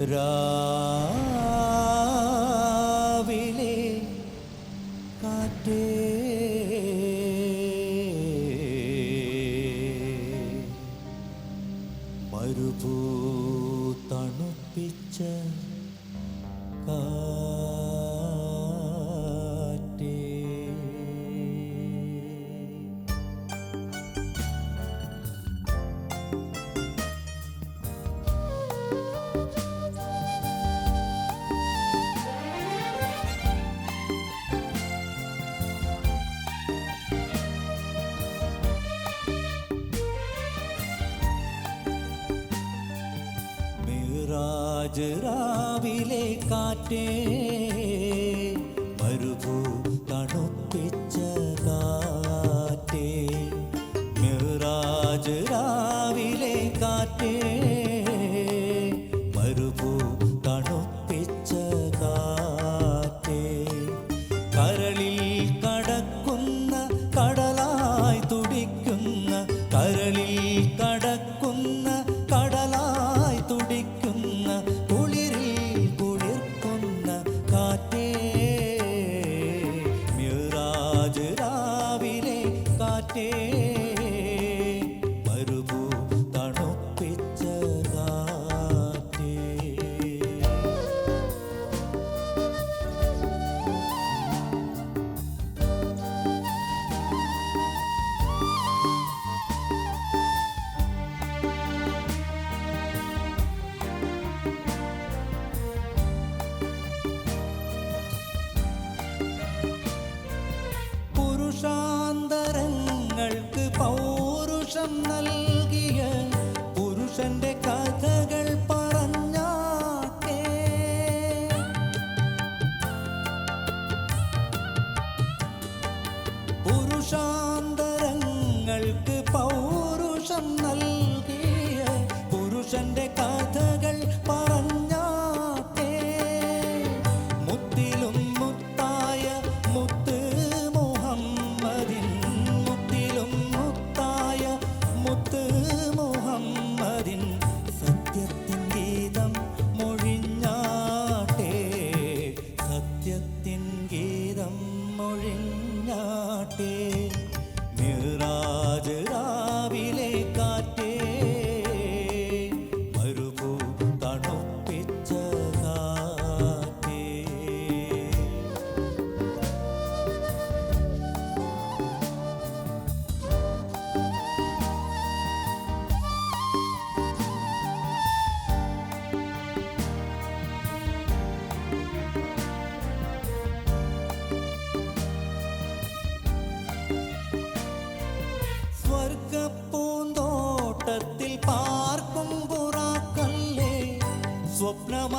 രാവിലെ കാറ്റേ. മരുഭൂ തണുപ്പിച്ച മിറാജ് കാറ്റേ മരുഭൂ തണുപ്പിച്ച കാറ്റേ കാറ്റേ പുരുഷാന്തരങ്ങൾക്ക് പൗരുഷം നൽകിയ പുരുഷന്റെ കഥകൾ പറഞ്ഞാട്ടേ പുരുഷാന്തരങ്ങൾക്ക് പൗരുഷം നൽകിയ പുരുഷന്റെ ராஜ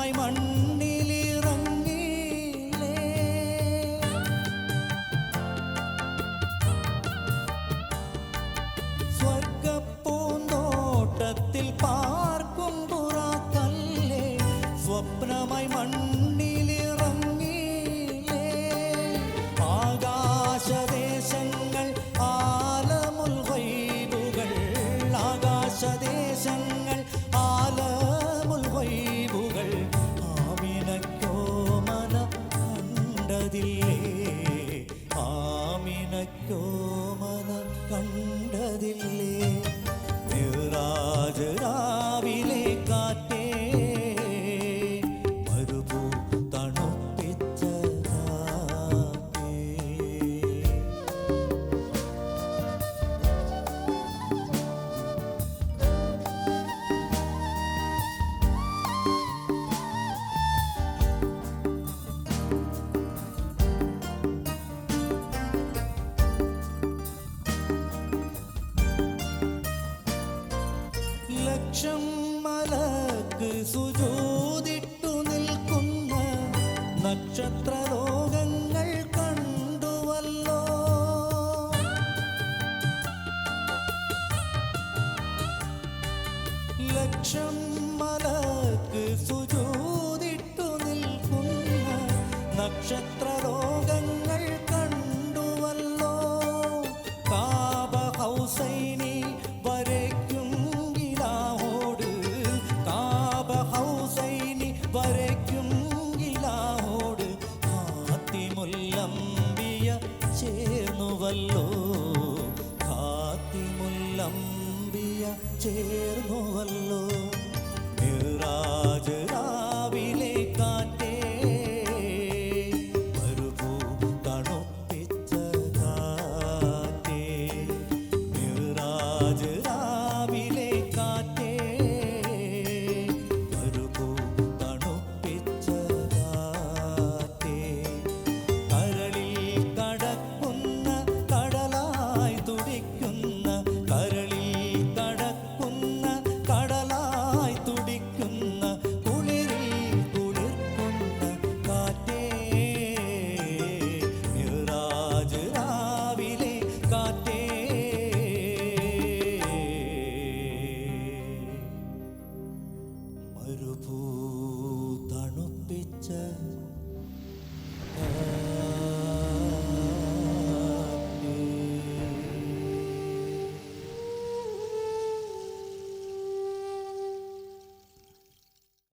மகிமையாய் மண்ணில் இறங்கிலே. சொர்க்க பூந்தோட்டத்தில் பார்க்கும் புறாக்கல்லே ஸ்வப்னமாய் மண் மனதில்லே திருராஜரா ലക്ഷം മലക്ക് സുജൂതിട്ടു നിൽക്കുന്ന നക്ഷത്ര ലോകങ്ങൾ കണ്ടുവല്ലോ. ലക്ഷം മലക്ക് സുജൂതിട്ടു നിൽക്കുന്ന നക്ഷത്ര ചേർന്നുവല്ലോ. നിറാജ് രാവിലെ കാറ്റേ മരുഭൂ തണുപ്പിച്ച കാറ്റേ. നിറാജ്